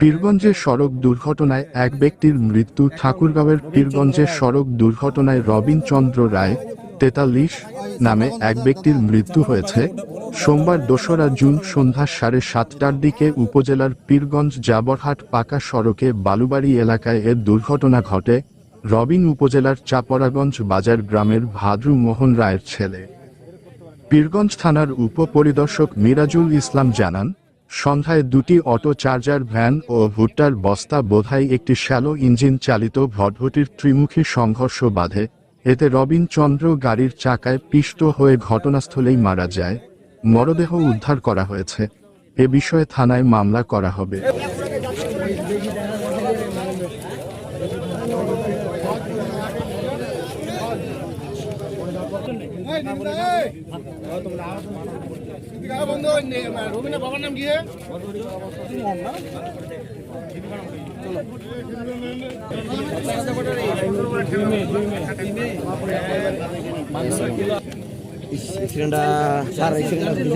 পীরগঞ্জের সড়ক দুর্ঘটনায় এক ব্যক্তির মৃত্যু, ঠাকুরগাঁওয়ের পীরগঞ্জের সড়ক দুর্ঘটনায় রবিন চন্দ্র রায় তেতাল্লিশ নামে এক ব্যক্তির মৃত্যু হয়েছে। সোমবার দোসরা জুন সন্ধ্যা সাড়ে সাতটার দিকে উপজেলার পীরগঞ্জ জাবরহাট পাকা সড়কে বালুবাড়ি এলাকায় এর দুর্ঘটনা ঘটে। রবিন উপজেলার চাপরাগঞ্জ বাজার গ্রামের ভাদ্রু মোহন রায়ের ছেলে। পীরগঞ্জ থানার উপপরিদর্শক মিরাজুল ইসলাম জানান সন্ধ্যায় দুটি অটো চার্জার ভ্যান ও ভুট্টার বস্তা বোধহয় একটি শ্যালো ইঞ্জিন চালিত ভটভটির ত্রিমুখী সংঘর্ষ বাধে। এতে রবিন চন্দ্র গাড়ির চাকায় পিষ্ট হয়ে ঘটনাস্থলেই মারা যায়। মরদেহ উদ্ধার করা হয়েছে। এ বিষয়ে থানায় মামলা করা হবে। রবীন্দ্র বাবার নাম হে? অ্যাক্সিডেন্টটা স্যার অ্যাক্সিডেন্ট